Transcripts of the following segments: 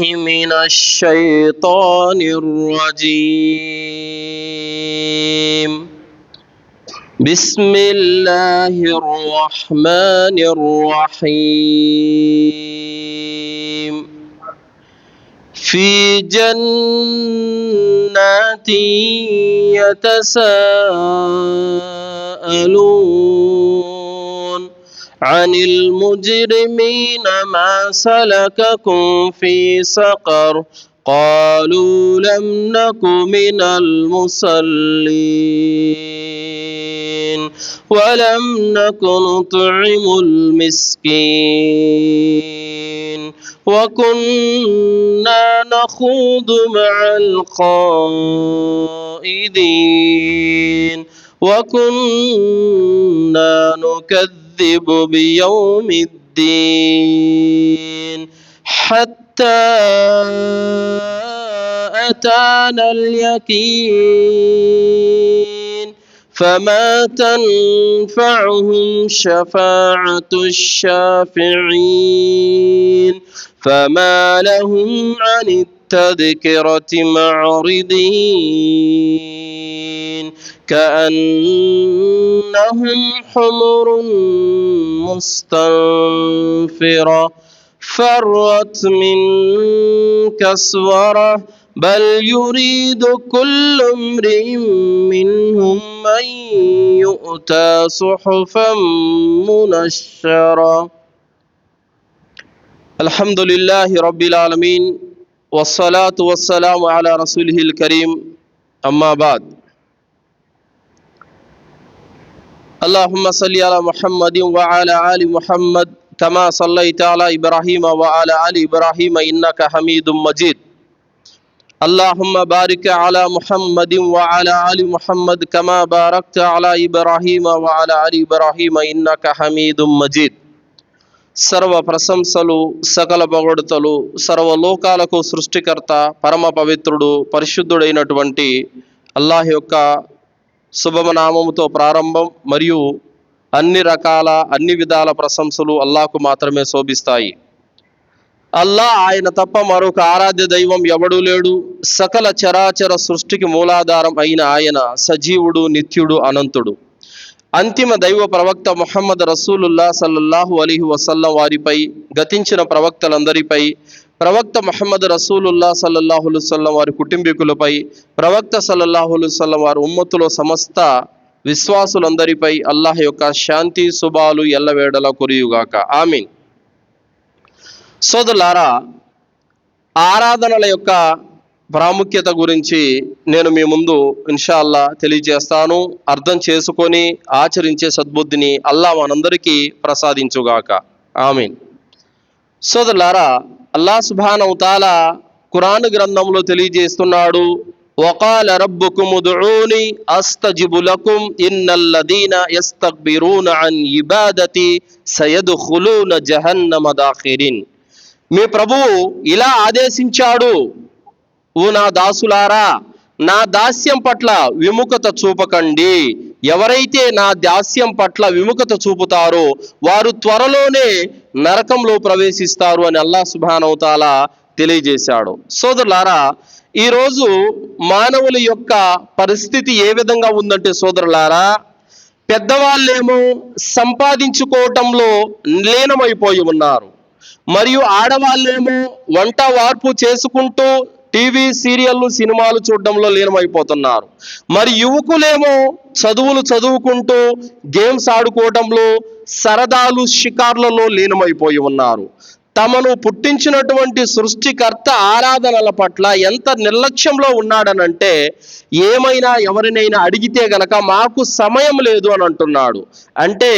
من الشيطان الرجيم. بسم الله الرحمن الرحيم. في جنات يتساءلون عن المجرمين ما سلككم في سقر قالوا لم نك من المصلين ولم نك نطعم المسكين وكنا نخوض مع الخائدين وكنا نكذب بيوم الدين حتى أتانا اليقين فما تنفعهم شفاعة الشافعين فما لهم عن التذكرة معرضين كأنهم حمر مستنفرة فرت من كسورة بل يريد كل امرئ منهم أن يؤتى صحفا منشرة. الحمد لله رب العالمين والصلاة والسلام على رسوله الكريم. أما بعد اللهم صل على محمد وعلى آل محمد كما صليت على إبراهيم وعلى آل إبراهيم إنك حميد مجيد اللهم بارك على محمد وعلى آل محمد كما باركت على إبراهيم وعلى آل إبراهيم إنك حميد مجيد సర్వ ప్రశంసలు సకల పొగడుతలు సర్వలోకాలకు సృష్టికర్త పరమ పవిత్రుడు పరిశుద్ధుడైనటువంటి అల్లాహ్ యొక్క శుభమనామముతో ప్రారంభం మరియు అన్ని రకాల అన్ని విధాల ప్రశంసలు అల్లాకు మాత్రమే శోభిస్తాయి. అల్లా ఆయన తప్ప మరొక ఆరాధ్య దైవం ఎవడూ లేడు. సకల చరాచర సృష్టికి మూలాధారం అయిన ఆయన సజీవుడు నిత్యుడు అనంతుడు. అంతిమ దైవ ప్రవక్త మొహమ్మద్ రసూలుల్లా సల్లల్లాహు అలీహి వసల్లం వారిపై గతించిన ప్రవక్తలందరిపై ప్రవక్త మహమ్మద్ రసూలుల్లా సల్లల్లాహు వసల్లం వారి కుటుంబీకులపై ప్రవక్త సల్లల్లాహు వసల్లం వారి ఉమ్మతులో సమస్త విశ్వాసులందరిపై అల్లాహ్ యొక్క శాంతి శుభాలు ఎల్లవేడల కురియుగాక. ఆమీన్. సోదరులారా ఆరాధనల యొక్క ప్రాముఖ్యత గురించి నేను మీ ముందు ఇన్షాల్లా తెలియజేస్తాను. అర్థం చేసుకొని ఆచరించే సద్బుద్ధిని అల్లా మనందరికీ ప్రసాదించుగాక. ఆమీన్. సోదరులారా అల్లా సుభానవుతాల ఖురాన్ గ్రంథంలో తెలియజేస్తున్నాడు وقال ربكم ادعوني استجب لكم ان الذين يستكبرون عن عبادتي سيدخلون جهنم داخرين మీ ప్రభువు ఇలా ఆదేశించాడు ఓ నా దాసులారా నా దాస్యం పట్ల విముఖత చూపకండి ఎవరైతే నా దాస్యం పట్ల విముఖత చూపుతారో వారు త్వరలోనే నరకంలో ప్రవేశిస్తారు అని అల్లా సుభానవతాల తెలియజేశాడు. సోదరులారా ఈరోజు మానవుల యొక్క పరిస్థితి ఏ విధంగా ఉందంటే సోదరులారా పెద్దవాళ్ళేమో సంపాదించుకోవటంలో లీనమైపోయి ఉన్నారు. మరియు ఆడవాళ్ళేమో వంట వార్పు చేసుకుంటూ టీవీ సీరియళ్ళు సినిమాలు చూడడంలో లీనమైపోతున్నారు. మరి యువకులేమో చదువులు చదువుకుంటూ గేమ్స్ ఆడుకోవడంలో సరదాలు షికార్లలో లీనమైపోయి ఉన్నారు. తమను పుట్టించినటువంటి సృష్టికర్త ఆరాధనల పట్ల ఎంత నిర్లక్ష్యంలో ఉన్నాడనంటే ఏమైనా ఎవరినైనా అడిగితే గనక మాకు సమయం లేదు అని అంటున్నాడు. అంటే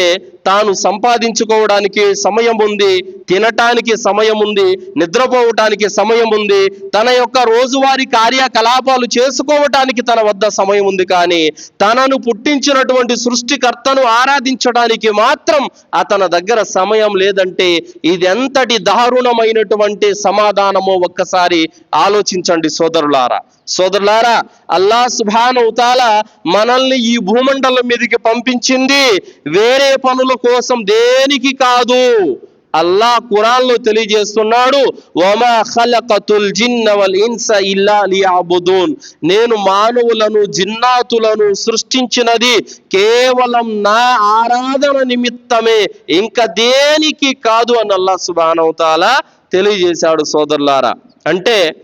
తాను సంపాదించుకోవడానికి సమయం ఉంది తినటానికి సమయం ఉంది నిద్రపోవటానికి సమయం ఉంది. తన యొక్క రోజువారీ కార్యకలాపాలు చేసుకోవటానికి తన వద్ద సమయం ఉంది కానీ తనను పుట్టించినటువంటి సృష్టికర్తను ఆరాధించడానికి మాత్రం అతని దగ్గర సమయం లేదంటే ఇది ఎంతటి దారుణమైనటువంటి సమాధానమో ఒక్కసారి ఆలోచించండి సోదరులారా. సోదరులారా అల్లా సుభానవుతాల మనల్ని ఈ భూమండలం మీదకి పంపించింది వేరే పనుల కోసం దేనికి కాదు. అల్లా కురాన్లో తెలియజేస్తున్నాడు వమా ఖలకతుల్ జిన్న వల్ ఇన్స ఇల్లా లియాబుదూన్. నేను మానవులను జిన్నాతులను సృష్టించినది కేవలం నా ఆరాధన నిమిత్తమే ఇంకా దేనికి కాదు అని అల్లా సుబానవతాల తెలియజేశాడు సోదరులారా. అంటే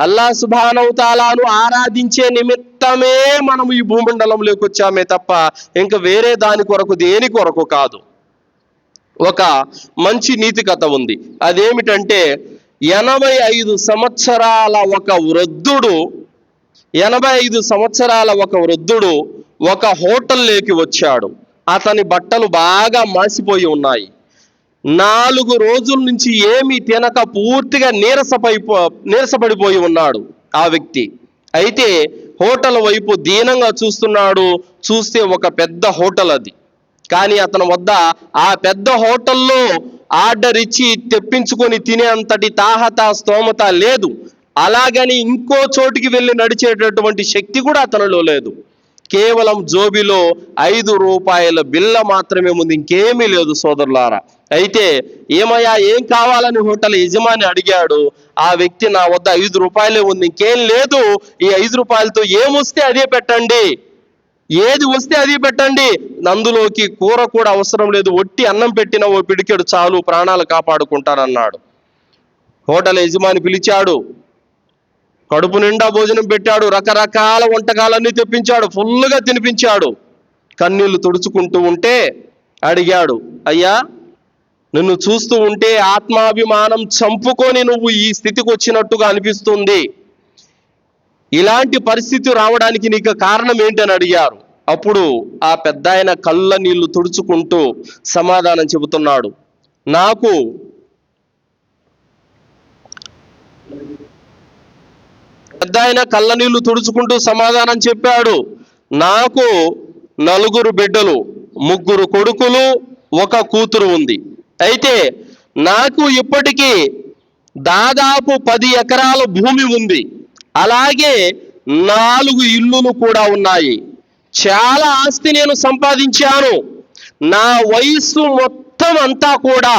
అల్లా సుబానవతాలాను ఆరాధించే నిమిత్తమే మనం ఈ భూమండలంలోకి వచ్చామే తప్ప ఇంకా వేరే దాని కొరకు దేని కొరకు కాదు. ఒక మంచి నీతి కథ ఉంది. అదేమిటంటే ఎనభై ఐదు సంవత్సరాల ఒక వృద్ధుడు ఎనభై ఐదు సంవత్సరాల ఒక వృద్ధుడు ఒక హోటల్లోకి వచ్చాడు. అతని బట్టలు బాగా మాసిపోయి ఉన్నాయి. నాలుగు రోజుల నుంచి ఏమి తినక పూర్తిగా నీరసపైపో నీరసపడిపోయి ఉన్నాడు ఆ వ్యక్తి. అయితే హోటల్ వైపు దీనంగా చూస్తున్నాడు చూస్తే ఒక పెద్ద హోటల్ అది. కానీ అతని వద్ద ఆ పెద్ద హోటల్లో ఆర్డర్ ఇచ్చి తెప్పించుకొని తినే అంతటి తాహత స్తోమత లేదు. అలాగని ఇంకో చోటికి వెళ్ళి నడిచేటటువంటి శక్తి కూడా అతనిలో లేదు. కేవలం జోబిలో ఐదు రూపాయల బిల్ల మాత్రమే ఉంది. ఇంకేమీ లేదు సోదరులారా. అయితే ఏమయ్యా ఏం కావాలని హోటల్ యజమాని అడిగాడు. ఆ వ్యక్తి నా వద్ద ఐదు రూపాయలే ఉంది. ఇంకేం లేదు. ఈ ఐదు రూపాయలతో ఏమొస్తే అదే పెట్టండి. ఏది వస్తే అది పెట్టండి. అందులోకి కూర కూడా అవసరం లేదు. ఒట్టి అన్నం పెట్టిన ఓ పిడికెడు చాలు ప్రాణాలు కాపాడుకుంటానన్నాడు. హోటల్ యజమాని పిలిచాడు. కడుపు నిండా భోజనం పెట్టాడు రకరకాల వంటకాలన్నీ తెప్పించాడు ఫుల్గా తినిపించాడు. కన్నీళ్ళు తుడుచుకుంటూ ఉంటే అడిగాడు అయ్యా నిన్ను చూస్తూ ఉంటే ఆత్మాభిమానం చంపుకొని నువ్వు ఈ స్థితికి వచ్చినట్టుగా అనిపిస్తుంది. ఇలాంటి పరిస్థితి రావడానికి నీకు కారణం ఏంటని అడిగారు. అప్పుడు ఆ పెద్ద ఆయన కళ్ళ నీళ్ళు తుడుచుకుంటూ సమాధానం చెబుతున్నాడు నాకు పెద్ద ఆయన కళ్ళ నీళ్ళు తుడుచుకుంటూ సమాధానం చెప్పాడు. నాకు నలుగురు బిడ్డలు ముగ్గురు కొడుకులు ఒక కూతురు ఉంది. అయితే నాకు ఇప్పటికీ దాదాపు పది ఎకరాల భూమి ఉంది. అలాగే నాలుగు ఇల్లులు కూడా ఉన్నాయి. చాలా ఆస్తి నేను సంపాదించాను. నా వయస్సు మొత్తం అంతా కూడా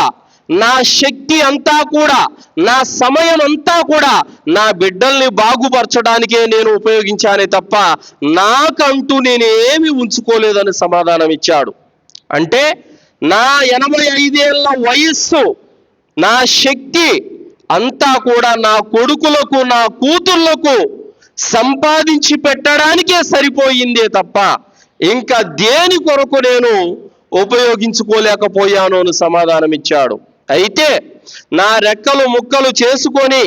నా శక్తి అంతా కూడా నా సమయం అంతా కూడా నా బిడ్డల్ని బాగుపరచడానికే నేను ఉపయోగించానే తప్ప నాకంటూ నేనేమి ఉంచుకోలేదని సమాధానం ఇచ్చాడు. అంటే నా ఎనభై ఐదేళ్ళ వయస్సు నా శక్తి అంతా కూడా నా కొడుకులకు నా కూతుర్లకు సంపాదించి పెట్టడానికే సరిపోయిందే తప్ప ఇంకా దేని కొరకు నేను ఉపయోగించుకోలేకపోయాను అని సమాధానం ఇచ్చాడు. అయితే నా రెక్కలు ముక్కలు చేసుకొని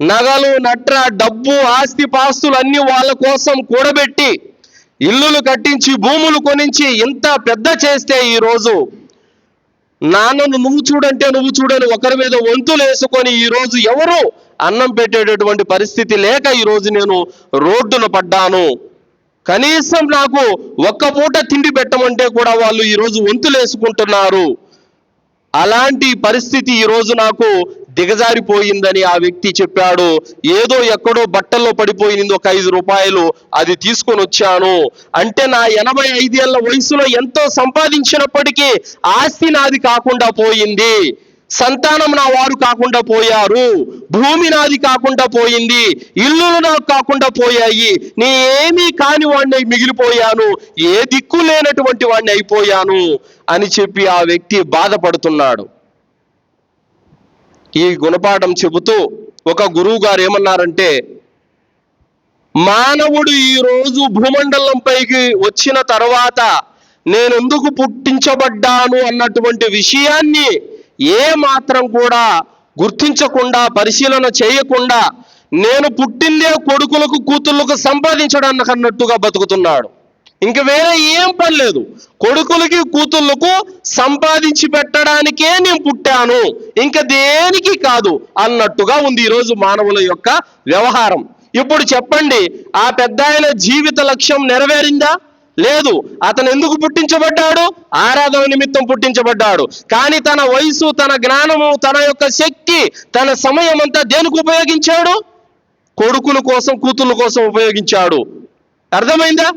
నగలు నట్ర డబ్బు ఆస్తి పాస్తులు అన్ని వాళ్ళ కోసం కూడబెట్టి ఇల్లులు కట్టించి భూములు కొనించి ఇంత పెద్ద చేస్తే ఈ రోజు నాన్నను నువ్వు చూడంటే నువ్వు చూడని ఒకరి మీద వంతులు వేసుకొని ఈరోజు ఎవరు అన్నం పెట్టేటటువంటి పరిస్థితి లేక ఈరోజు నేను రోడ్డున పడ్డాను. కనీసం నాకు ఒక్క పూట తిండి పెట్టమంటే కూడా వాళ్ళు ఈరోజు వంతులు వేసుకుంటున్నారు అలాంటి పరిస్థితి ఈరోజు నాకు దిగజారిపోయిందని ఆ వ్యక్తి చెప్పాడు. ఏదో ఎక్కడో బట్టల్లో పడిపోయింది ఒక ఐదు రూపాయలు అది తీసుకొని వచ్చాను. అంటే నా ఎనభై ఐదేళ్ళ వయసులో ఎంతో సంపాదించినప్పటికీ ఆస్తి నాది కాకుండా పోయింది. సంతానం నా వారు కాకుండా పోయారు. భూమి నాది కాకుండా పోయింది. ఇల్లులు నాకు కాకుండా పోయాయి. నీ ఏమీ కాని వాడిని అయి మిగిలిపోయాను. ఏ దిక్కు లేనటువంటి వాడిని అయిపోయాను. అని చెప్పి ఆ వ్యక్తి బాధపడుతున్నాడు. ఈ గుణపాఠం చెబుతూ ఒక గురువు గారు ఏమన్నారంటే మానవుడు ఈరోజు భూమండలంపైకి వచ్చిన తర్వాత నేనెందుకు పుట్టించబడ్డాను అన్నటువంటి విషయాన్ని ఏ మాత్రం కూడా గుర్తించకుండా పరిశీలన చేయకుండా నేను పుట్టిందే కొడుకులకు కూతుళ్ళకు సంపాదించడానికి అన్నట్టుగా బతుకుతున్నాడు. ఇంక వేరే ఏం పని లేదు. కొడుకులకి కూతుళ్ళకు సంపాదించి పెట్టడానికే నేను పుట్టాను. ఇంకా దేనికి కాదు అన్నట్టుగా ఉంది ఈరోజు మానవుల యొక్క వ్యవహారం. ఇప్పుడు చెప్పండి ఆ పెద్దాయన జీవిత లక్ష్యం నెరవేరిందా? లేదు. అతను ఎందుకు పుట్టించబడ్డాడు? ఆరాధన నిమిత్తం పుట్టించబడ్డాడు. కానీ తన వయసు తన జ్ఞానము తన యొక్క శక్తి తన సమయం అంతా దేనికి ఉపయోగించాడు? కొడుకుల కోసం కూతుళ్ళ కోసం ఉపయోగించాడు. అర్థమైందా?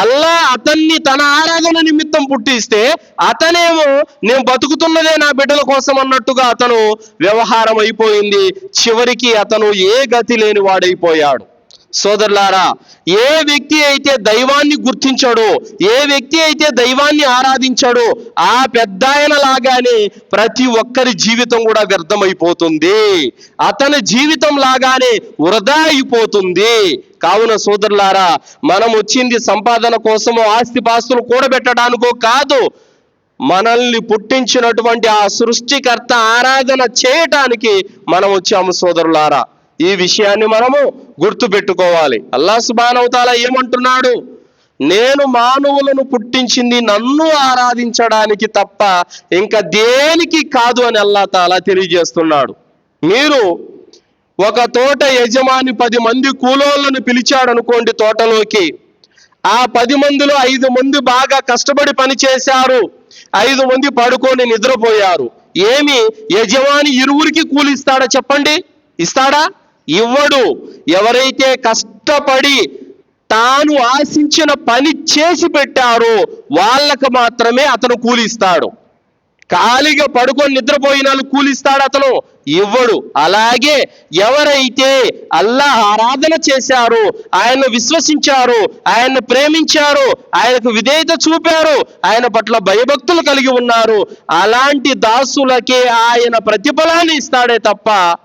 అల్లా అతన్ని తన ఆరాధన నిమిత్తం పుట్టిస్తే అతనేమో నేను బతుకుతున్నదే నా బిడ్డల కోసం అన్నట్టుగా అతను వ్యవహారం అయిపోయింది చివరికి అతను ఏ గతి లేని వాడైపోయాడు. సోదరులారా ఏ వ్యక్తి అయితే దైవాన్ని గుర్తించాడో ఏ వ్యక్తి అయితే దైవాన్ని ఆరాధించాడో ఆ పెద్ద లాగానే ప్రతి ఒక్కరి జీవితం కూడా వ్యర్థమైపోతుంది. అతని జీవితం లాగానే వృధా అయిపోతుంది కావున సోదరులారా మనం వచ్చింది సంపాదన కోసమో ఆస్తిపాస్తులు కూడబెట్టడానికో కాదు మనల్ని పుట్టించినటువంటి ఆ సృష్టికర్త ఆరాధన చేయటానికి మనం వచ్చాము సోదరులారా. ఈ విషయాన్ని మనము గుర్తుపెట్టుకోవాలి. అల్లా సుబానవతాల ఏమంటున్నాడు? నేను మానవులను పుట్టించింది నన్ను ఆరాధించడానికి తప్ప ఇంకా దేనికి కాదు అని అల్లా తాలా తెలియజేస్తున్నాడు. మీరు ఒక తోట యజమాని పది మంది కూలోళ్ళను పిలిచాడు అనుకోండి తోటలోకి. ఆ పది మందిలో ఐదు మంది బాగా కష్టపడి పని చేశారు. ఐదు మంది పడుకొని నిద్రపోయారు. ఏమి యజమాని ఇరువురికి కూలిస్తాడా చెప్పండి? ఇస్తాడా? ఇవ్వడు. ఎవరైతే కష్టపడి తాను ఆశించిన పని చేసి పెట్టారో వాళ్ళకు మాత్రమే అతను కూలిస్తాడు. ఖాళీగా పడుకొని నిద్రపోయిన కూలిస్తాడు అతను. ఇవ్వడు. అలాగే ఎవరైతే అల్లాహ్ ఆరాధన చేశారో ఆయన విశ్వసించారో ఆయన ప్రేమించారో ఆయనకు విధేయత చూపారు ఆయన పట్ల భయభక్తులు కలిగి ఉన్నారు. అలాంటి దాసులకే ఆయన ప్రతిఫలాన్ని ఇస్తాడే తప్ప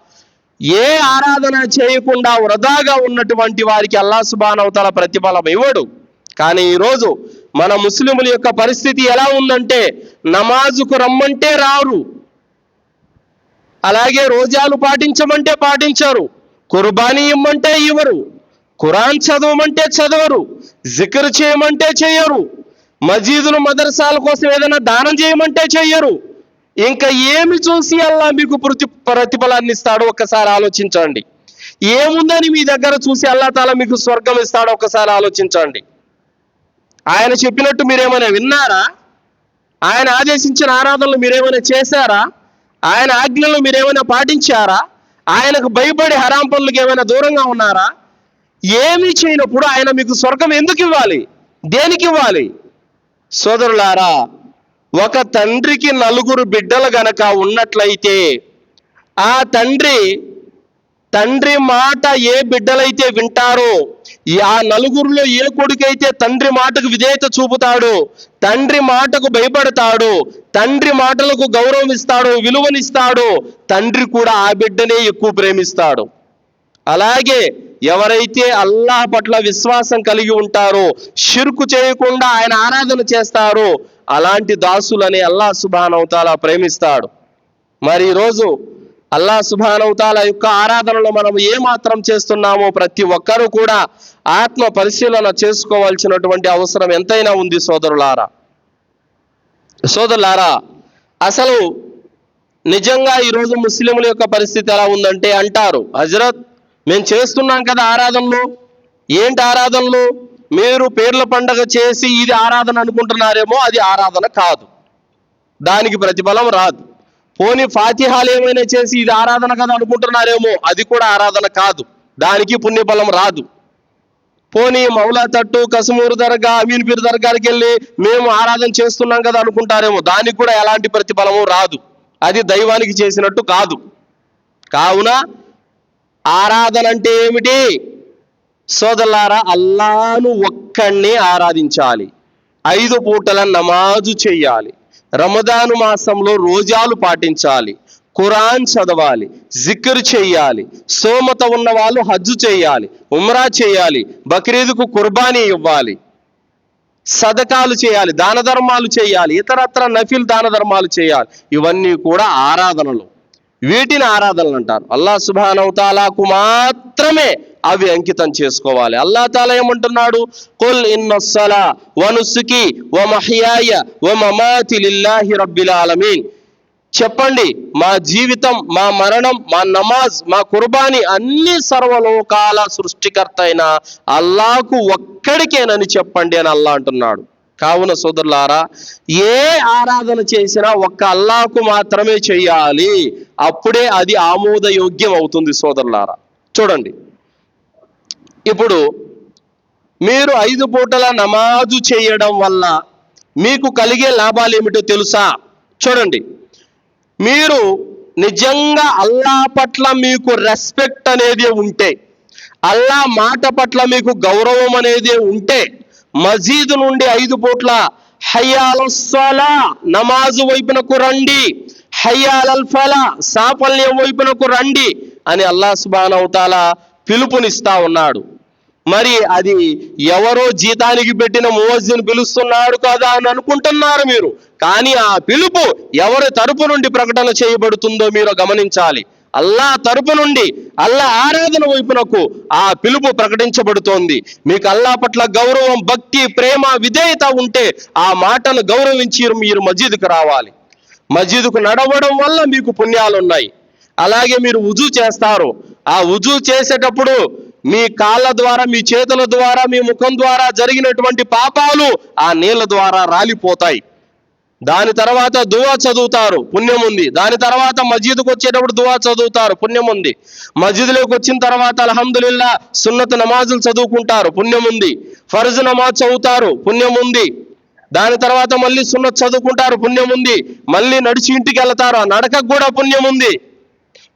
ఏ ఆరాధన చేయకుండా వృధాగా ఉన్నటువంటి వారికి అల్లా సుబానవతల ప్రతిఫలం ఇవ్వడు. కానీ ఈరోజు మన ముస్లిముల యొక్క పరిస్థితి ఎలా ఉందంటే నమాజుకు రమ్మంటే రారు. అలాగే రోజాలు పాటించమంటే పాటించరు. కుర్బానీ ఇమ్మంటే ఇవ్వరు. ఖురాన్ చదవమంటే చదవరు. జిక్ర్ చేయమంటే చేయరు. మజీదులు మదర్సాల కోసం ఏదైనా దానం చేయమంటే చెయ్యరు ఇంకా ఏమి చూసి అల్లా మీకు ప్రతి ప్రతిఫలాన్ని ఇస్తాడో ఒక్కసారి ఆలోచించండి. ఏముందని మీ దగ్గర చూసి అల్లా తాలా మీకు స్వర్గం ఇస్తాడో ఒకసారి ఆలోచించండి. ఆయన చెప్పినట్టు మీరేమైనా విన్నారా? ఆయన ఆదేశించిన ఆరాధనలు మీరేమైనా చేశారా? ఆయన ఆజ్ఞలు మీరేమైనా పాటించారా? ఆయనకు భయపడి హరాం పనులకు ఏమైనా దూరంగా ఉన్నారా? ఏమీ చేయనప్పుడు ఆయన మీకు స్వర్గం ఎందుకు ఇవ్వాలి? దేనికి ఇవ్వాలి? సోదరులారా ఒక తండ్రికి నలుగురు బిడ్డలు గనక ఉన్నట్లయితే ఆ తండ్రి తండ్రి మాట ఏ బిడ్డలైతే వింటారో ఆ నలుగురిలో ఏ కొడుకైతే తండ్రి మాటకు విధేయత చూపుతాడు తండ్రి మాటకు భయపడతాడు తండ్రి మాటలకు గౌరవం ఇస్తాడు విలువనిస్తాడు తండ్రి కూడా ఆ బిడ్డనే ఎక్కువ ప్రేమిస్తాడు. అలాగే ఎవరైతే అల్లాహ్ పట్ల విశ్వాసం కలిగి ఉంటారో షిర్కు చేయకుండా ఆయన ఆరాధన చేస్తారో అలాంటి దాసులని అల్లాహ్ సుబానవతాల ప్రేమిస్తాడు. మరి ఈరోజు అల్లా సుభానవతాల యొక్క ఆరాధనలో మనం ఏ మాత్రం చేస్తున్నామో ప్రతి ఒక్కరూ కూడా ఆత్మ పరిశీలన చేసుకోవాల్సినటువంటి అవసరం ఎంతైనా ఉంది సోదరులారా. సోదరులారా అసలు నిజంగా ఈరోజు ముస్లింల యొక్క పరిస్థితి ఎలా ఉందంటే అంటారు హజరత్ మేము చేస్తున్నాం కదా ఆరాధనలు. ఏంటి ఆరాధనలు? మీరు పేర్ల పండగ చేసి ఇది ఆరాధన అనుకుంటున్నారేమో అది ఆరాధన కాదు. దానికి ప్రతిఫలం రాదు. పోని ఫాతిహాలు ఏమైనా చేసి ఇది ఆరాధన కదా అనుకుంటున్నారేమో అది కూడా ఆరాధన కాదు. దానికి పుణ్యఫలం రాదు. పోనీ మౌలా తట్టు కసుమూరు దర్గా అమీన్పీర్ దర్గాకి వెళ్ళి మేము ఆరాధన చేస్తున్నాం కదా అనుకుంటారేమో దానికి కూడా ఎలాంటి ప్రతిఫలము రాదు. అది దైవానికి చేసినట్టు కాదు. కావున ఆరాధన అంటే ఏమిటి? సోదరులారా అల్లాను ఒక్కడిని ఆరాధించాలి. ఐదు పూటల నమాజు చెయ్యాలి రమదాను మాసంలో రోజాలు పాటించాలి. ఖురాన్ చదవాలి జిక్ర్ చెయ్యాలి సోమత ఉన్న వాళ్ళు హజ్జు చేయాలి ఉమ్రా చేయాలి బక్రీదుకు కుర్బానీ ఇవ్వాలి. సదకాలు చేయాలి దాన ధర్మాలు చేయాలి ఇతరత్ర నఫిల్ దాన ధర్మాలు చేయాలి. ఇవన్నీ కూడా ఆరాధనలు. వీటిని ఆరాధనలు అంటారు. అల్లా సుబానవతాలాకు మాత్రమే అవి అంకితం చేసుకోవాలి. అల్లా తాలా ఏమంటున్నాడు? కుల్ ఇన్నొస్సలా వనుసుకి వ మహ్యాయ వ మమాతి లిల్లాహి రబ్బిల్ ఆలమీన్. చెప్పండి మా జీవితం మా మరణం మా నమాజ్ మా కుర్బానీ అన్ని సర్వలోకాల సృష్టికర్త అయిన అల్లాకు ఒక్కడికేనని చెప్పండి అని అల్లా అంటున్నాడు. కావున సోదరులారా ఏ ఆరాధన చేసినా ఒక్క అల్లాకు మాత్రమే చేయాలి. అప్పుడే అది ఆమోదయోగ్యం అవుతుంది సోదరులారా. చూడండి. ఇప్పుడు మీరు ఐదు పూటల నమాజు చేయడం వల్ల మీకు కలిగే లాభాలు ఏమిటో తెలుసా? చూడండి. మీరు నిజంగా అల్లా పట్ల మీకు రెస్పెక్ట్ అనేది ఉంటే అల్లా మాట పట్ల మీకు గౌరవం అనేది ఉంటే మసీదు నుండి ఐదు పూట్ల హయ్యాలస్సలా నమాజు వైపునకు రండి. హయ్యాలల్ ఫలా సాఫల్యం వైపునకు రండి అని అల్లా సుబానవతాల పిలుపునిస్తా ఉన్నాడు. మరి అది ఎవరో జీతానికి పెట్టిన మోజిని పిలుస్తున్నాడు కదా అని అనుకుంటున్నారు మీరు. కానీ ఆ పిలుపు ఎవరి తరపు నుండి ప్రకటన చేయబడుతుందో మీరు గమనించాలి. అల్లా తరపు నుండి అల్లా ఆరాధన వైపునకు ఆ పిలుపు ప్రకటించబడుతోంది. మీకు అల్లా పట్ల గౌరవం భక్తి ప్రేమ విధేయత ఉంటే ఆ మాటను గౌరవించి మీరు మసీదుకు రావాలి. మజీదుకు నడవడం వల్ల మీకు పుణ్యాలు ఉన్నాయి అలాగే మీరు ఉజు చేస్తారు. ఆ ఉజు చేసేటప్పుడు మీ కాళ్ళ ద్వారా మీ చేతుల ద్వారా మీ ముఖం ద్వారా జరిగినటువంటి పాపాలు ఆ నీళ్ళ ద్వారా రాలిపోతాయి. దాని తర్వాత దువా చదువుతారు. పుణ్యం ఉంది. దాని తర్వాత మస్జిద్కి వచ్చేటప్పుడు దువా చదువుతారు. పుణ్యం ఉంది. మస్జిద్లోకి వచ్చిన తర్వాత అలహందుల్లా సున్నత్ నమాజులు చదువుకుంటారు. పుణ్యం ఉంది. ఫర్జ్ నమాజ్ చదువుతారు. పుణ్యం ఉంది. దాని తర్వాత మళ్ళీ సున్నత్ చదువుకుంటారు. పుణ్యం ఉంది. మళ్ళీ నడిచి ఇంటికి వెళ్తారు. ఆ నడకకు కూడా పుణ్యం ఉంది.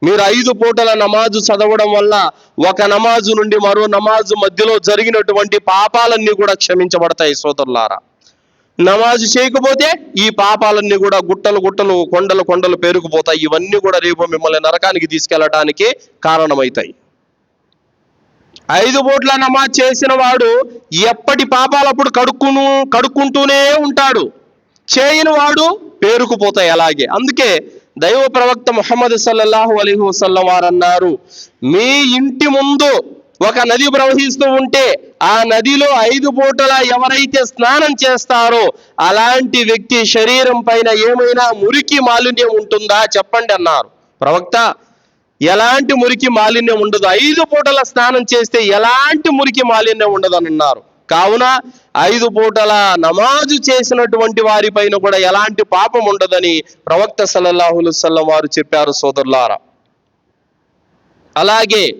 మీరు ఐదు పూటల నమాజు చదవడం వల్ల ఒక నమాజు నుండి మరో నమాజు మధ్యలో జరిగినటువంటి పాపాలన్నీ కూడా క్షమించబడతాయి సోదరులారా. నమాజు చేయకపోతే ఈ పాపాలన్నీ కూడా గుట్టలు గుట్టలు కొండలు కొండలు పేరుకుపోతాయి. ఇవన్నీ కూడా రేపు మిమ్మల్ని నరకానికి తీసుకెళ్ళటానికి కారణమవుతాయి ఐదు పూట్ల నమాజ్ చేసిన వాడు ఎప్పటి పాపాలప్పుడు కడుక్కును కడుక్కుంటూనే ఉంటాడు. చేయని వాడు పేరుకుపోతాయి అలాగే. అందుకే దైవ ప్రవక్త ముహమ్మద్ సల్లల్లాహు అలైహి వసల్లం వారు అన్నారు మీ ఇంటి ముందు ఒక నది ప్రవహిస్తూ ఉంటే ఆ నదిలో ఐదు పూటల ఎవరైతే స్నానం చేస్తారో అలాంటి వ్యక్తి శరీరం పైన ఏమైనా మురికి మాలిన్యం ఉంటుందా చెప్పండి అన్నారు. ప్రవక్త ఎలాంటి మురికి మాలిన్యం ఉండదు. ఐదు పూటల స్నానం చేస్తే ఎలాంటి మురికి మాలిన్యం ఉండదు అని అన్నారు. కావున ఐదు పూటల నమాజు చేసినటువంటి వారి పైన కూడా ఎలాంటి పాపం ఉండదని ప్రవక్త సల్లల్లాహులు సల్లం వారు చెప్పారు సోదరులారా. అలాగే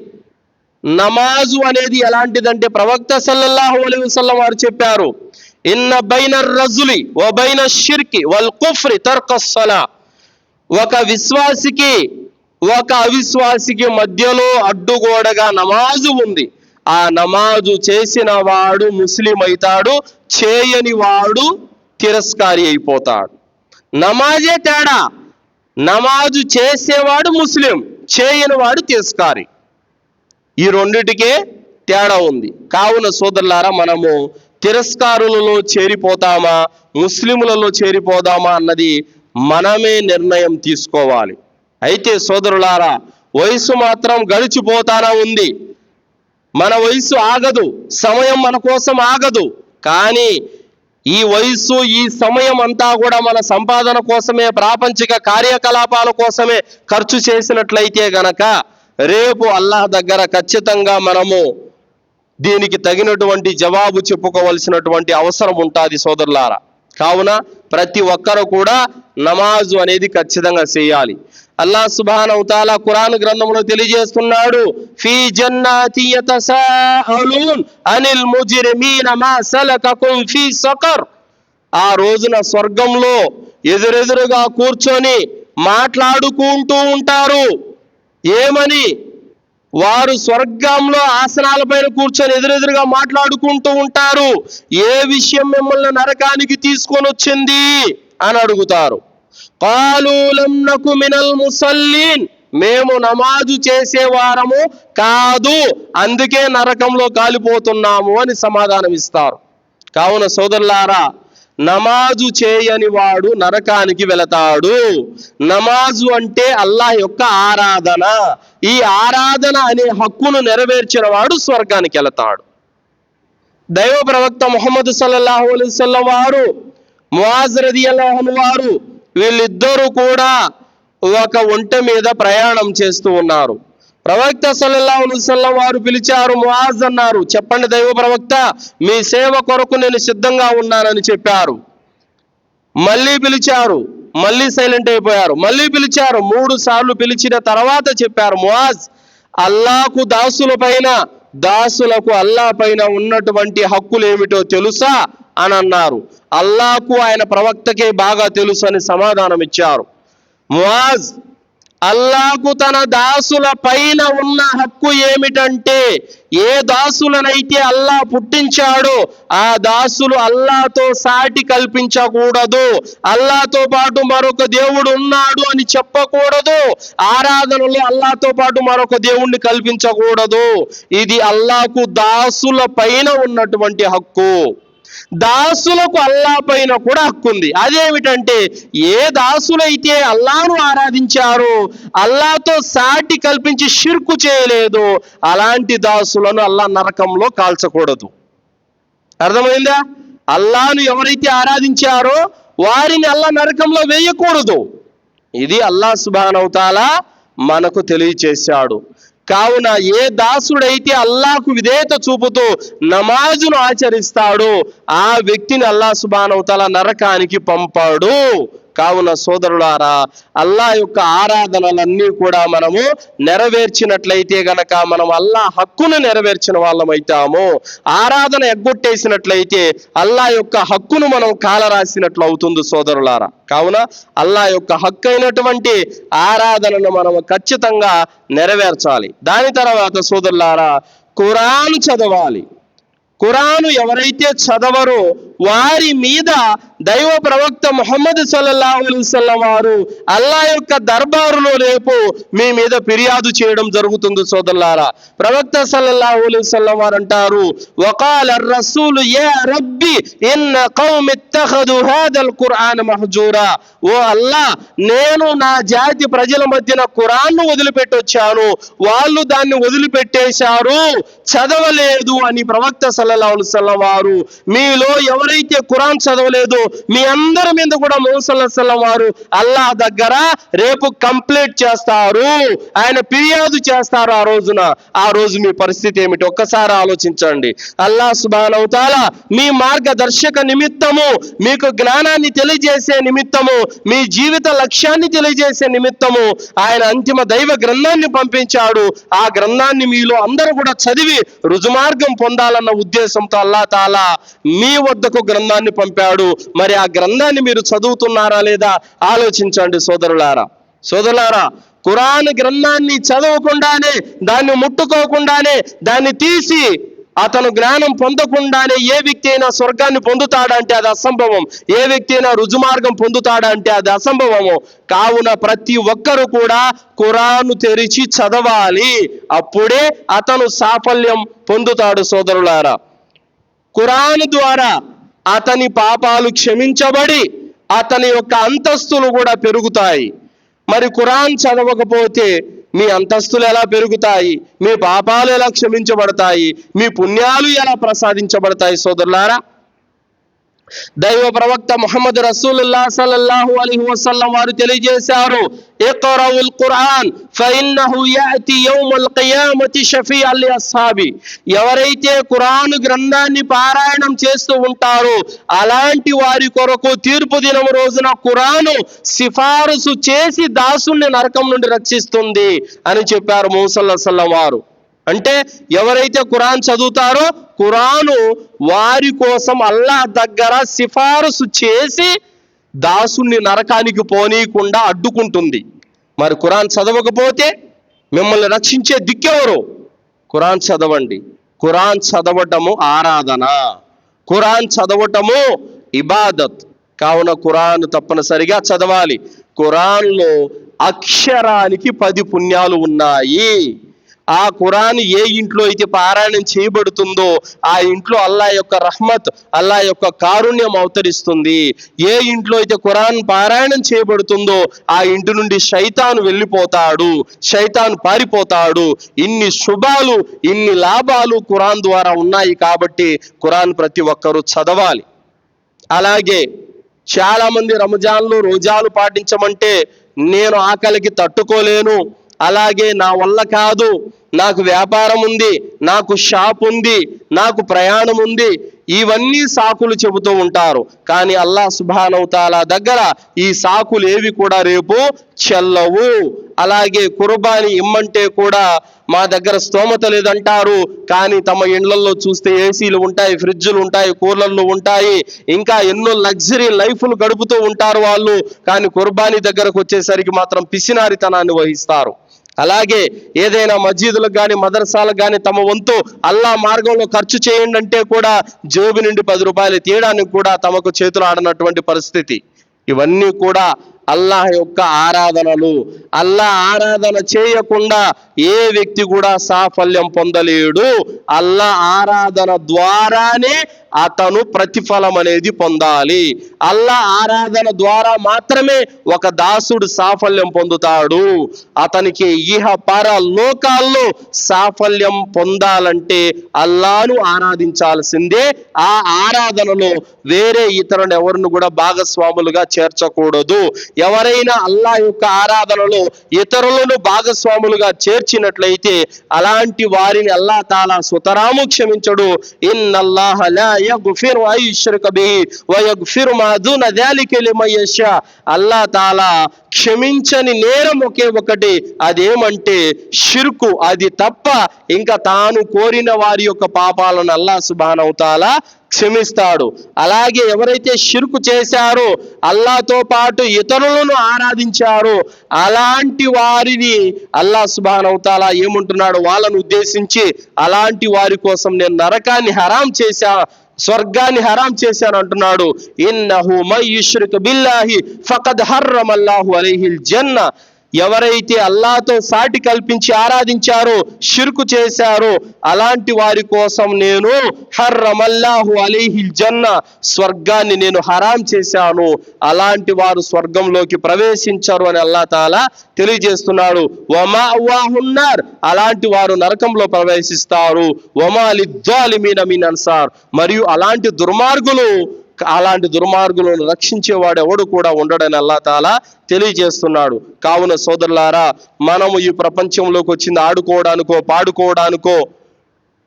నమాజు అనేది ఎలాంటిదంటే ప్రవక్త సల్లల్లాహు అలైహి వసల్లం వారు చెప్పారు ఇన్న బైన రజులి ఓ బైన షిర్కి వల్ కుఫ్రి తర్కస్సలా ఒక విశ్వాసికి ఒక అవిశ్వాసికి మధ్యలో అడ్డుగోడగా నమాజు ఉంది. ఆ నమాజు చేసిన వాడు ముస్లిం అవుతాడు చేయని వాడు తిరస్కారి అయిపోతాడు. నమాజే తేడా. నమాజు చేసేవాడు ముస్లిం చేయని వాడు తిరస్కారి. ఈ రెండిటికే తేడా ఉంది. కావున సోదరులారా మనము తిరస్కారులలో చేరిపోతామా ముస్లిములలో చేరిపోదామా అన్నది మనమే నిర్ణయం తీసుకోవాలి. అయితే సోదరులారా వయసు మాత్రం గడిచిపోతానా ఉంది. మన వయసు ఆగదు సమయం మన కోసం ఆగదు. కానీ ఈ వయస్సు ఈ సమయం అంతా కూడా మన సంపాదన కోసమే ప్రాపంచిక కార్యకలాపాల కోసమే ఖర్చు చేసినట్లయితే గనక రేపు అల్లాహ్ దగ్గర ఖచ్చితంగా మనము దీనికి తగినటువంటి జవాబు చెప్పుకోవలసినటువంటి అవసరం ఉంటుంది సోదరులారా. కావున ప్రతి ఒక్కరు కూడా నమాజు అనేది ఖచ్చితంగా చేయాలి. అల్లాహ్ సుబాన్ అవుతాల ఖురాన్ గ్రంథంలో తెలియజేస్తున్నాడు ఫీ జన్నాతి యతసాఅలూన్ అనిల్ ముజ్రిమీన మా సలకకుం ఫీ సకర్. ఆ రోజున స్వర్గంలో ఎదురెదురుగా కూర్చొని మాట్లాడుకుంటూ ఉంటారు. ఏమని? వారు స్వర్గంలో ఆసనాలపైన కూర్చొని ఎదురెదురుగా మాట్లాడుకుంటూ ఉంటారు. ఏ విషయం మిమ్మల్ని నరకానికి తీసుకొని వచ్చింది? అని అడుగుతారు. కాలులకు మినల్ ముసల్లీన్ మేము నమాజు చేసేవారము కాదు అందుకే నరకంలో కాలిపోతున్నాము అని సమాధానం ఇస్తారు కావున సోదరులారా నమాజు చేయని వాడు నరకానికి వెళతాడు. నమాజు అంటే అల్లాహ్ యొక్క ఆరాధన. ఈ ఆరాధన అనే హక్కును నెరవేర్చిన వాడు స్వర్గానికి వెళతాడు. దైవ ప్రవక్త ముహమ్మద్ సల్లాహు అలైహి వారు ముఆజ్ వారు వీళ్ళిద్దరూ కూడా ఒక ఒంట మీద ప్రయాణం చేస్తూ ఉన్నారు. ప్రవక్త సల్లల్లాహు వారు పిలిచారు మువాజ్ అన్నారు చెప్పండి దైవ ప్రవక్త మీ సేవ కొరకు నేను సిద్ధంగా ఉన్నానని చెప్పారు. మళ్ళీ పిలిచారు మళ్ళీ సైలెంట్ అయిపోయారు. మళ్ళీ పిలిచారు మూడు సార్లు పిలిచిన తర్వాత చెప్పారు మువాజ్ అల్లాకు దాసుల పైన దాసులకు అల్లా పైన ఉన్నటువంటి హక్కులు ఏమిటో తెలుసా అని అన్నారు. అల్లాకు ఆయన ప్రవక్తకే బాగా తెలుసు అని సమాధానం ఇచ్చారు మువాజ్ అల్లాకు తన దాసుల పైన ఉన్న హక్కు ఏమిటంటే ఏ దాసులనైతే అల్లా పుట్టించాడో ఆ దాసులు అల్లాతో సాటి కల్పించకూడదు. అల్లాతో పాటు మరొక దేవుడు ఉన్నాడు అని చెప్పకూడదు. ఆరాధనలో అల్లాతో పాటు మరొక దేవుణ్ణి కల్పించకూడదు. ఇది అల్లాకు దాసుల పైన ఉన్నటువంటి హక్కు. దాసులకు అల్లా పైన కూడా హక్కు ఉంది. అదేమిటంటే ఏ దాసులైతే అల్లాను ఆరాధించారో అల్లాతో సాటి కల్పించి షిర్కు చేయలేదు అలాంటి దాసులను అల్లా నరకంలో కాల్చకూడదు. అర్థమైందా? అల్లాను ఎవరైతే ఆరాధించారో వారిని అల్లా నరకంలో వేయకూడదు. ఇది అల్లా సుబానవుతాలా మనకు తెలియచేశాడు. కావున ఏ దాసుడైతే అల్లాకు విధేయత చూపుతూ నమాజును ఆచరిస్తాడో ఆ వ్యక్తిని అల్లా సుబానవతల నరకానికి పంపాడు. కావున సోదరులారా అల్లా యొక్క ఆరాధనలన్నీ కూడా మనము నెరవేర్చినట్లయితే గనక మనం అల్లా హక్కును నెరవేర్చిన వాళ్ళమైతాము ఆరాధన ఎగ్గొట్టేసినట్లయితే అల్లా యొక్క హక్కును మనం కాలరాసినట్లు అవుతుంది సోదరులారా. కావున అల్లా యొక్క హక్కు అయినటువంటి ఆరాధనను మనం ఖచ్చితంగా నెరవేర్చాలి. దాని తర్వాత సోదరులారా ఖురాన్ చదవాలి. ఖురాను ఎవరైతే చదవరో వారి మీద దైవ ప్రవక్త ముహమ్మద్ సల్లల్లాహు వారు అల్లా యొక్క దర్బారులో రేపు మీ మీద ఫిర్యాదు చేయడం జరుగుతుంది సోదరులారా. ప్రవక్త సల్లల్లాహు వారు అంటారు వకాల రసూలు యా రబ్బి ఇన్న కౌమి హాదల్ ఖురాన్ మహజూరా. ఓ అల్లా నేను నా జాతి ప్రజల మధ్యన ఖురాన్ను వదిలిపెట్టొచ్చాను. వాళ్ళు దాన్ని వదిలిపెట్టేశారు చదవలేదు అని ప్రవక్త సల్లల్లాహు వారు. మీలో ఎవరైతే కురాన్ చదవలేదు మీ అందరి మీద కూడా మోసల్లాహు వారు అల్లా దగ్గర రేపు కంప్లీట్ చేస్తారు. ఆయన ఫిర్యాదు చేస్తారు ఆ రోజున. ఆ రోజు మీ పరిస్థితి ఏమిటి? ఒక్కసారి ఆలోచించండి. అల్లా సుబానవుతాల మీ మార్గదర్శక నిమిత్తము మీకు జ్ఞానాన్ని తెలియజేసే నిమిత్తము మీ జీవిత లక్ష్యాన్ని తెలియజేసే నిమిత్తము ఆయన అంతిమ దైవ గ్రంథాన్ని పంపించాడు. ఆ గ్రంథాన్ని మీలో అందరూ కూడా చదివి రుజుమార్గం పొందాలన్న ఉద్దేశంతో అల్లా తాలా మీ వద్దకు గ్రంథాన్ని పంపాడు. మరి ఆ గ్రంథాన్ని మీరు చదువుతున్నారా లేదా? ఆలోచించండి సోదరులారా. సోదరులారా ఖురాన్ గ్రంథాన్ని చదవకుండానే దాన్ని ముట్టుకోకుండానే దాన్ని తీసి అతను జ్ఞానం పొందకుండానే ఏ వ్యక్తి అయినా స్వర్గాన్ని పొందుతాడంటే అది అసంభవం. ఏ వ్యక్తి అయినా రుజుమార్గం పొందుతాడంటే అది అసంభవము. కావున ప్రతి ఒక్కరు కూడా ఖురాను తెరిచి చదవాలి. అప్పుడే అతను సాఫల్యం పొందుతాడు సోదరులారా. ఖురాన్ ద్వారా అతని పాపాలు క్షమించబడి అతని యొక్క అంతస్తులు కూడా పెరుగుతాయి. మరి ఖురాన్ చదవకపోతే మీ అంతస్తులు ఎలా పెరుగుతాయి? మీ పాపాలు ఎలా క్షమించబడతాయి? మీ పుణ్యాలు ఎలా ప్రసాదించబడతాయి? సోదరులారా దైవ ప్రవక్త ముహమ్మద్ రసూలుల్లా సల్లల్లాహు అలైహి వసల్లం వారు తెలియజేశారు ఇక్రౌల్ ఖురాన్ ఫైన్నహు యాతి యౌమల్ ఖియామతి షఫీ లి అస్హాబి ఎవరైతే ఖురాన్ గ్రంథాన్ని పారాయణం చేస్తూ ఉంటారో అలాంటి వారి కొరకు తీర్పు దినం రోజున ఖురాను సిఫారసు చేసి దాసుల్ని నరకం నుండి రక్షిస్తుంది అని చెప్పారు మూసల్లా సల్లం వారు. అంటే ఎవరైతే ఖురాన్ చదువుతారో ఖురాను వారి కోసం అల్లాహ్ దగ్గర సిఫారసు చేసి దాసుని నరకానికి పోనీయకుండా అడ్డుకుంటుంది. మరి ఖురాన్ చదవకపోతే మిమ్మల్ని రక్షించే దిక్కెవరు? ఖురాన్ చదవండి. ఖురాన్ చదవటము ఆరాధన. ఖురాన్ చదవటము ఇబాదత్. కావున ఖురాన్ తప్పనిసరిగా చదవాలి. ఖురాన్లో అక్షరానికి పది పుణ్యాలు ఉన్నాయి. ఆ ఖురాన్ ఏ ఇంట్లో అయితే పారాయణం చేయబడుతుందో ఆ ఇంట్లో అల్లా యొక్క రహ్మత్ అల్లా యొక్క కారుణ్యం అవతరిస్తుంది. ఏ ఇంట్లో అయితే ఖురాన్ పారాయణం చేయబడుతుందో ఆ ఇంటి నుండి శైతాను వెళ్ళిపోతాడు శైతాన్ పారిపోతాడు. ఇన్ని శుభాలు ఇన్ని లాభాలు ఖురాన్ ద్వారా ఉన్నాయి కాబట్టి ఖురాన్ ప్రతి ఒక్కరూ చదవాలి. అలాగే చాలామంది రంజాన్లు రోజాలు పాటించమంటే నేను ఆకలికి తట్టుకోలేను అలాగే నా వల్ల కాదు. నాకు వ్యాపారం ఉంది నాకు షాప్ ఉంది నాకు ప్రయాణం ఉంది. ఇవన్నీ సాకులు చెబుతూ ఉంటారు. కానీ అల్లా సుభానవుతాల దగ్గర ఈ సాకులు ఏవి కూడా రేపు చెల్లవు. అలాగే కుర్బాని ఇమ్మంటే కూడా మా దగ్గర స్తోమత లేదంటారు. కానీ తమ ఇండ్లలో చూస్తే ఏసీలు ఉంటాయి ఫ్రిడ్జ్లు ఉంటాయి కూలర్లు ఉంటాయి. ఇంకా ఎన్నో లగ్జరీ లైఫ్లు గడుపుతూ ఉంటారు వాళ్ళు. కానీ కుర్బానీ దగ్గరకు వచ్చేసరికి మాత్రం పిసినారితనాన్ని వహిస్తారు. అలాగే ఏదైనా మసీదులకు కానీ మదర్సాలకు కానీ తమ వంతు అల్లా మార్గంలో ఖర్చు చేయండి అంటే కూడా జేబు నుండి పది రూపాయలు తీయడానికి కూడా తమకు చేతులు ఆడనటువంటి పరిస్థితి. ఇవన్నీ కూడా అల్లాహ్ యొక్క ఆరాధనలు. అల్లా ఆరాధన చేయకుండా ఏ వ్యక్తి కూడా సాఫల్యం పొందలేడు. అల్లా ఆరాధన ద్వారానే అతను ప్రతిఫలం అనేది పొందాలి. అల్లా ఆరాధన ద్వారా మాత్రమే ఒక దాసుడు సాఫల్యం పొందుతాడు. అతనికి ఇహ పర లోకాల్లో సాఫల్యం పొందాలంటే అల్లాను ఆరాధించాల్సిందే. ఆ ఆరాధనలో వేరే ఇతరుని ఎవరిని కూడా భాగస్వాములుగా చేర్చకూడదు. ఎవరైనా అల్లా యొక్క ఆరాధనలో ఇతరులను భాగస్వాములుగా చేర్చినట్లయితే అలాంటి వారిని అల్లా తాలా సుతరాము క్షమించడు. ఇన్నల్లాహ లా యగ్ఫిరు అయ్యుష్రక బిహి వ యగ్ఫిరు మా దూన దాలిక లిమన్ యషా అల్లా తాలా క్షమించని నేరం ఒకే ఒకటి. అదేమంటే షిర్కు. అది తప్ప ఇంకా తాను కోరిన వారి యొక్క పాపాలను అల్లా సుబానవుతాలా క్షమిస్తాడు. అలాగే ఎవరైతే షిర్కు చేశారో అల్లాతో పాటు ఇతరులను ఆరాధించారో. అలాంటి వారిని అల్లా సుబానవుతాలా ఏముంటున్నాడు? వాళ్ళను ఉద్దేశించి అలాంటి వారి కోసం నేను నరకాన్ని హరాం చేశా స్వర్గాన్ని హరాం చేశాను అంటున్నాడు. ఇన్నహు మై యుష్రిక్ బిల్లాహి ఫకద్ హర్రమల్లాహు అలైహిల్ జన్న. ఎవరైతే అల్లాతో సాటి కల్పించి ఆరాధించారో షిర్కు చేశారో అలాంటి వారి కోసం నేను హర్రమల్లాహు అలీహిల్ జన్న స్వర్గాన్ని నేను హరాం చేశాను. అలాంటి వారు స్వర్గంలోకి ప్రవేశించరు అని అల్లా తాలా తెలియజేస్తున్నాడు. వమా అవ్వాహున్నార్ అలాంటి వారు నరకంలో ప్రవేశిస్తారు. వమాలి ద్వాలిమీన మీన్ అన్సార్ మరియు అలాంటి దుర్మార్గులు అలాంటి దుర్మార్గులను రక్షించేవాడు ఎవడు కూడా ఉండడని అల్లా తాలా తెలియజేస్తున్నాడు. కావున సోదరులారా మనము ఈ ప్రపంచంలోకి వచ్చింది ఆడుకోవడానికో పాడుకోవడానికో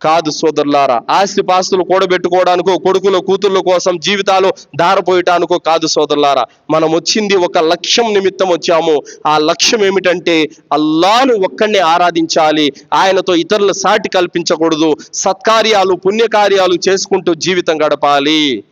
కాదు సోదరులారా. ఆస్తి పాస్తులు కూడబెట్టుకోవడానికో కొడుకుల కూతుర్ల కోసం జీవితాలు దారపోయటానికో కాదు సోదరులారా. మనం వచ్చింది ఒక లక్ష్యం నిమిత్తం వచ్చాము. ఆ లక్ష్యం ఏమిటంటే అల్లాను ఒక్కడిని ఆరాధించాలి. ఆయనతో ఇతరుల సాటి కల్పించకూడదు. సత్కార్యాలు పుణ్యకార్యాలు చేసుకుంటూ జీవితం గడపాలి.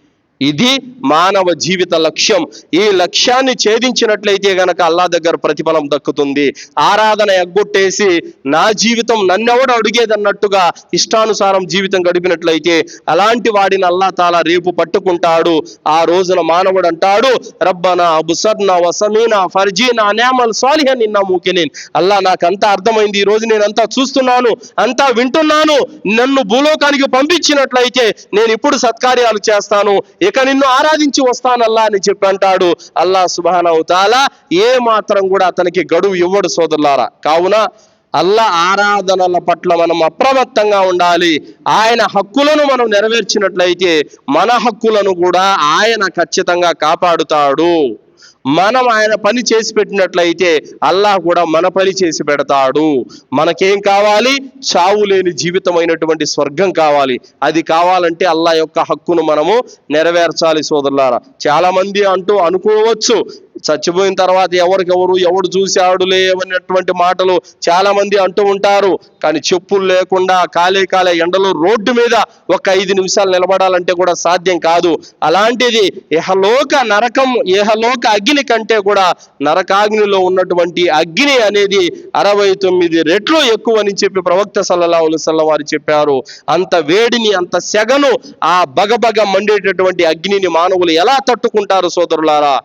ఇది మానవ జీవిత లక్ష్యం. ఈ లక్ష్యాన్ని ఛేదించినట్లయితే గనక అల్లా దగ్గర ప్రతిఫలం దక్కుతుంది. ఆరాధన ఎగ్గొట్టేసి నా జీవితం నన్నెవడు అడిగేదన్నట్టుగా ఇష్టానుసారం జీవితం గడిపినట్లయితే అలాంటి వాడిని అల్లా తాలా రేపు పట్టుకుంటాడు. ఆ రోజున మానవుడు అంటాడు రబ్బనా అబుసర్నా వసమీనా ఫర్జీనా నేమల్ సాలిహన్ నిన్న మూకినేన్ అల్లా నాకంతా అర్థమైంది. ఈ రోజు నేను అంతా చూస్తున్నాను అంతా వింటున్నాను. నన్ను భూలోకానికి పంపించినట్లయితే నేను ఇప్పుడు సత్కార్యాలు చేస్తాను. ఇక నిన్ను ఆరాధించి వస్తానల్లా అని చెప్పి అంటాడు అల్లా సుబానవు అవుతాలా ఏ మాత్రం కూడా అతనికి గడువు ఇవ్వడు సోదరులారా. కావున అల్లా ఆరాధనల పట్ల మనం అప్రమత్తంగా ఉండాలి. ఆయన హక్కులను మనం నెరవేర్చినట్లయితే మన హక్కులను కూడా ఆయన ఖచ్చితంగా కాపాడుతాడు. మనం ఆయన పని చేసి పెట్టినట్లయితే అల్లాహ్ కూడా మన పని చేసి పెడతాడు. మనకేం కావాలి? చావు లేని జీవితమైనటువంటి స్వర్గం కావాలి. అది కావాలంటే అల్లా యొక్క హక్కును మనము నెరవేర్చాలి సోదరులారా. చాలా మంది అంటూ అనుకోవచ్చు చచ్చిపోయిన తర్వాత ఎవరికెవరు ఎవడు చూశాడులే అనేటువంటి మాటలు చాలా మంది అంటూ ఉంటారు. కానీ చెప్పులు లేకుండా కాలే కాలే ఎండలో రోడ్డు మీద ఒక ఐదు నిమిషాలు నిలబడాలంటే కూడా సాధ్యం కాదు. అలాంటిది ఇహలోక నరకం ఇహలోక అగ్ని కంటే కూడా నరకాగ్నిలో ఉన్నటువంటి అగ్ని అనేది అరవై తొమ్మిది రెట్లు ఎక్కువ అని చెప్పి ప్రవక్త సల్లల్లాహు అలైహి వారు చెప్పారు. అంత వేడిని అంత సెగను ఆ బగబగ మండేటటువంటి అగ్నిని మానవులు ఎలా తట్టుకుంటారు సోదరులారా?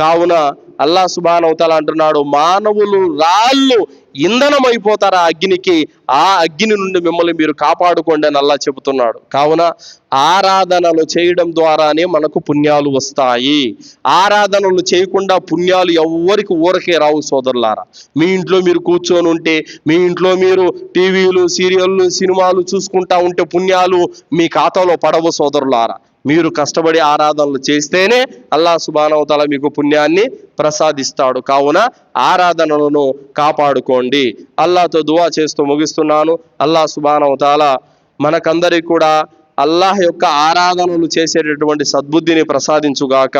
కావున అల్లా సుబానవతల అంటున్నాడు మానవులు రాళ్ళు ఇంధనం అయిపోతారు ఆ అగ్నికి ఆ అగ్ని నుండి మిమ్మల్ని మీరు కాపాడుకోండి అని అల్లా చెబుతున్నాడు. కావున ఆరాధనలు చేయడం ద్వారానే మనకు పుణ్యాలు వస్తాయి. ఆరాధనలు చేయకుండా పుణ్యాలు ఎవ్వరికి ఊరకే రావు సోదరులారా. మీ ఇంట్లో మీరు కూర్చొని ఉంటే మీ ఇంట్లో మీరు టీవీలు సీరియళ్ళు సినిమాలు చూసుకుంటా ఉంటే పుణ్యాలు మీ ఖాతాలో పడవు సోదరులారా. మీరు కష్టపడి ఆరాధనలు చేస్తేనే అల్లా సుబానవతల మీకు పుణ్యాన్ని ప్రసాదిస్తాడు. కావున ఆరాధనలను కాపాడుకోండి. అల్లాతో దువా చేస్తూ ముగిస్తున్నాను. అల్లా సుబానవతాల మనకందరికీ కూడా అల్లాహ్ యొక్క ఆరాధనలు చేసేటటువంటి సద్బుద్ధిని ప్రసాదించుగాక.